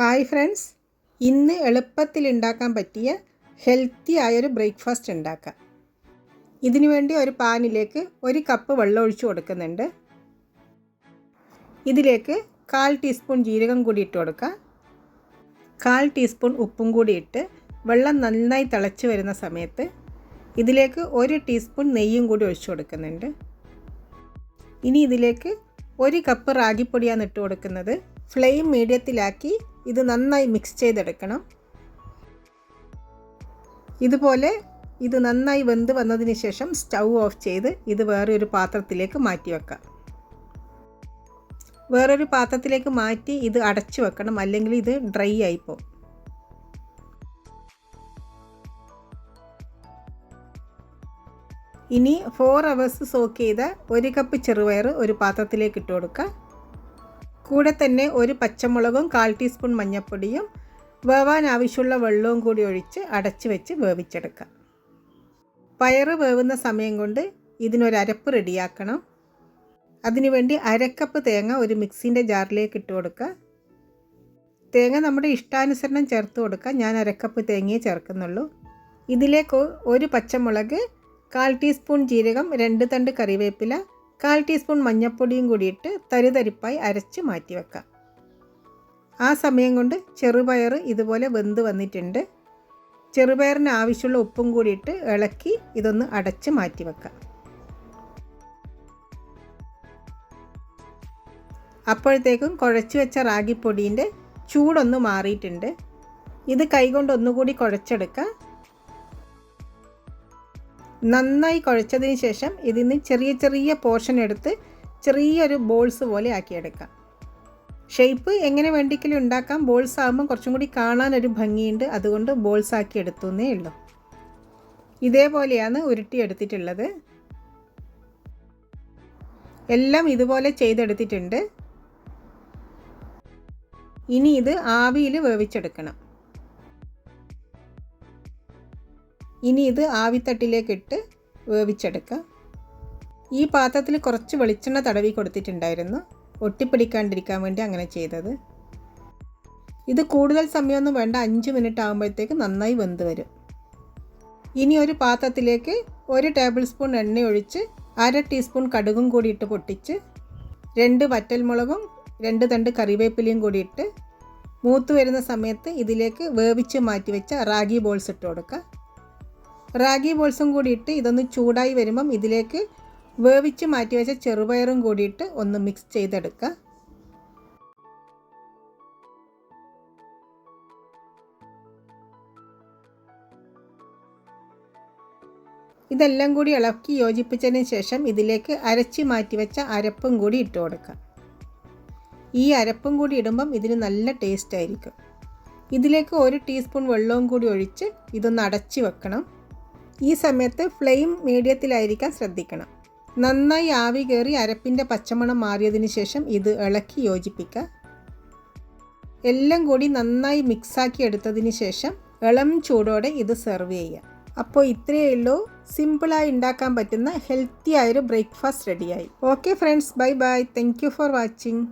Hi friends. ഇന്ന് എളുപ്പത്തിൽ ഉണ്ടാക്കാൻ പറ്റിയ ഹെൽത്തി ആയൊരു ബ്രേക്ക്ഫാസ്റ്റ് ഉണ്ടാക്കാം. ഇതിനു വേണ്ടി ഒരു പാനിലേക്ക് ഒരു കപ്പ് വെള്ളം ഒഴിച്ചു കൊടുക്കുന്നുണ്ട്. ഇതിലേക്ക് കാൽ ടീസ്പൂൺ ജീരകം കൂടി ഇട്ട് കൊടുക്കുക. കാൽ ടീസ്പൂൺ ഉപ്പും കൂടി ഇട്ട് വെള്ളം നന്നായി തിളച്ച് വരുന്ന സമയത്ത് ഇതിലേക്ക് ഒരു ടീസ്പൂൺ നെയ്യും കൂടി ഒഴിച്ചു കൊടുക്കുന്നുണ്ട്. ഇനി ഇതിലേക്ക് ഒരു കപ്പ് റാഗിപ്പൊടിയാണ് ഇട്ട് കൊടുക്കുന്നത്. ഫ്ലെയിം മീഡിയത്തിലാക്കി ഇത് നന്നായി മിക്സ് ചെയ്തെടുക്കണം. ഇതുപോലെ ഇത് നന്നായി വെന്ത് വന്നതിന് ശേഷം സ്റ്റൗ ഓഫ് ചെയ്ത് ഇത് വേറൊരു പാത്രത്തിലേക്ക് മാറ്റി വെക്കാം. വേറൊരു പാത്രത്തിലേക്ക് മാറ്റി ഇത് അടച്ചു വെക്കണം അല്ലെങ്കിൽ ഇത് ഡ്രൈ ആയിപ്പോവും ഇനി ഫോർ അവേഴ്സ് സോക്ക് ചെയ്ത ഒരു കപ്പ് ചെറുപയർ ഒരു പാത്രത്തിലേക്ക് ഇട്ട് കൊടുക്കുക. കൂടെ തന്നെ ഒരു പച്ചമുളകും കാൽ ടീസ്പൂൺ മഞ്ഞൾപ്പൊടിയും വേവാൻ ആവശ്യമുള്ള വെള്ളവും കൂടി ഒഴിച്ച് അടച്ചു വെച്ച് വേവിച്ചെടുക്കുക പയറ് വേവുന്ന സമയം കൊണ്ട് ഇതിനൊരു അരപ്പ് റെഡിയാക്കണം. അതിനുവേണ്ടി അരക്കപ്പ് തേങ്ങ ഒരു മിക്സിന്റെ ജാറിലേക്ക് ഇട്ട് കൊടുക്കുക. തേങ്ങ നമ്മുടെ ഇഷ്ടാനുസരണം ചേർത്ത് കൊടുക്കുക. ഞാൻ അരക്കപ്പ് തേങ്ങയെ ചേർക്കുന്നുള്ളൂ. ഇതിലേക്ക് ഒരു പച്ചമുളക് കാൽ ടീസ്പൂൺ ജീരകം രണ്ട് തണ്ട് കറിവേപ്പില കാൽ ടീസ്പൂൺ മഞ്ഞൾപ്പൊടിയും കൂടിയിട്ട് തരിതരിപ്പായി അരച്ച് മാറ്റി വെക്കാം. ആ സമയം കൊണ്ട് ചെറുപയർ ഇതുപോലെ വെന്ത് വന്നിട്ടുണ്ട്. ചെറുപയറിന് ആവശ്യമുള്ള ഉപ്പും കൂടിയിട്ട് ഇളക്കി ഇതൊന്ന് അടച്ച് മാറ്റി വെക്കാം. അപ്പോഴത്തേക്കും കുഴച്ച് വെച്ച റാഗിപ്പൊടീന്റെ ചൂടൊന്ന് മാറിയിട്ടുണ്ട്. ഇത് കൈകൊണ്ട് ഒന്നുകൂടി കുഴച്ചെടുക്കുക നന്നായി കുഴച്ചതിന് ശേഷം ഇതിൽ നിന്ന് ചെറിയ ചെറിയ പോർഷൻ എടുത്ത് ചെറിയൊരു ബോൾസ് പോലെ ആക്കിയെടുക്കാം. ഷേപ്പ് എങ്ങനെ വേണ്ടിക്കലും ഉണ്ടാക്കാം. ബോൾസ് ആകുമ്പോൾ കുറച്ചും കൂടി കാണാനൊരു ഭംഗിയുണ്ട്. അതുകൊണ്ട് ബോൾസ് ആക്കി എടുത്തു എന്നേ ഉള്ളൂ. ഇതേപോലെയാണ് ഉരുട്ടി എടുത്തിട്ടുള്ളത്. എല്ലാം ഇതുപോലെ ചെയ്തെടുത്തിട്ടുണ്ട്. ഇനി ഇത് ആവിയിൽ വേവിച്ചെടുക്കണം. ഇനി ഇത് ആവിത്തട്ടിലേക്കിട്ട് വേവിച്ചെടുക്കുക വേവിച്ചെടുക്കാം. ഈ പാത്രത്തിൽ കുറച്ച് വെളിച്ചെണ്ണ തടവി കൊടുത്തിട്ടുണ്ടായിരുന്നു. ഒട്ടിപ്പിടിക്കാണ്ടിരിക്കാൻ വേണ്ടി അങ്ങനെ ചെയ്തത്. ഇത് കൂടുതൽ സമയമൊന്നും വേണ്ട. അഞ്ച് മിനിറ്റ് ആകുമ്പോഴത്തേക്ക് നന്നായി വെന്ത് വരും. ഇനി ഒരു പാത്രത്തിലേക്ക് ഒരു ടേബിൾ സ്പൂൺ എണ്ണ ഒഴിച്ച് അര ടീസ്പൂൺ കടുകും കൂടി ഇട്ട് പൊട്ടിച്ച് രണ്ട് വറ്റൽമുളകും രണ്ട് തണ്ട് കറിവേപ്പിലയും കൂടി ഇട്ട് മൂത്ത് വരുന്ന സമയത്ത് ഇതിലേക്ക് വേവിച്ച് മാറ്റി വെച്ച റാഗി ബോൾസ് ഇട്ട് കൊടുക്കുക റാഗി ബോൾസും കൂടി ഇട്ട് ഇതൊന്ന് ചൂടായി വരുമ്പം ഇതിലേക്ക് വേവിച്ച് മാറ്റി വെച്ച ചെറുപയറും കൂടിയിട്ട് ഒന്ന് മിക്സ് ചെയ്തെടുക്കുക ഇതെല്ലാം കൂടി ഇളക്കി യോജിപ്പിച്ചതിന് ശേഷം ഇതിലേക്ക് അരച്ച് മാറ്റി വെച്ച അരപ്പും കൂടി ഇട്ട് കൊടുക്കുക ഈ അരപ്പും കൂടി ഇടുമ്പം ഇതിന് നല്ല ടേസ്റ്റ് ആയിരിക്കും. ഇതിലേക്ക് ഒരു ടീസ്പൂൺ വെള്ളവും കൂടി ഒഴിച്ച് ഇതൊന്ന് അടച്ച് വെക്കണം. ഈ സമയത്ത് ഫ്ലെയിം മീഡിയത്തിലായിരിക്കാൻ ശ്രദ്ധിക്കണം. നന്നായി ആവി കയറി അരപ്പിന്റെ പച്ചമണം മാറിയതിന് ശേഷം ഇത് ഇളക്കി യോജിപ്പിക്കുക. എല്ലാം കൂടി നന്നായി മിക്സാക്കി എടുത്തതിന് ശേഷം ഇളം ചൂടോടെ ഇത് സെർവ് ചെയ്യുക. അപ്പോൾ ഇത്രയേ ഉള്ളൂ. സിമ്പിളായി ഉണ്ടാക്കാൻ പറ്റുന്ന ഹെൽത്തി ആയൊരു ബ്രേക്ക്ഫാസ്റ്റ് റെഡിയായി. Okay friends bye bye. Thank for watching.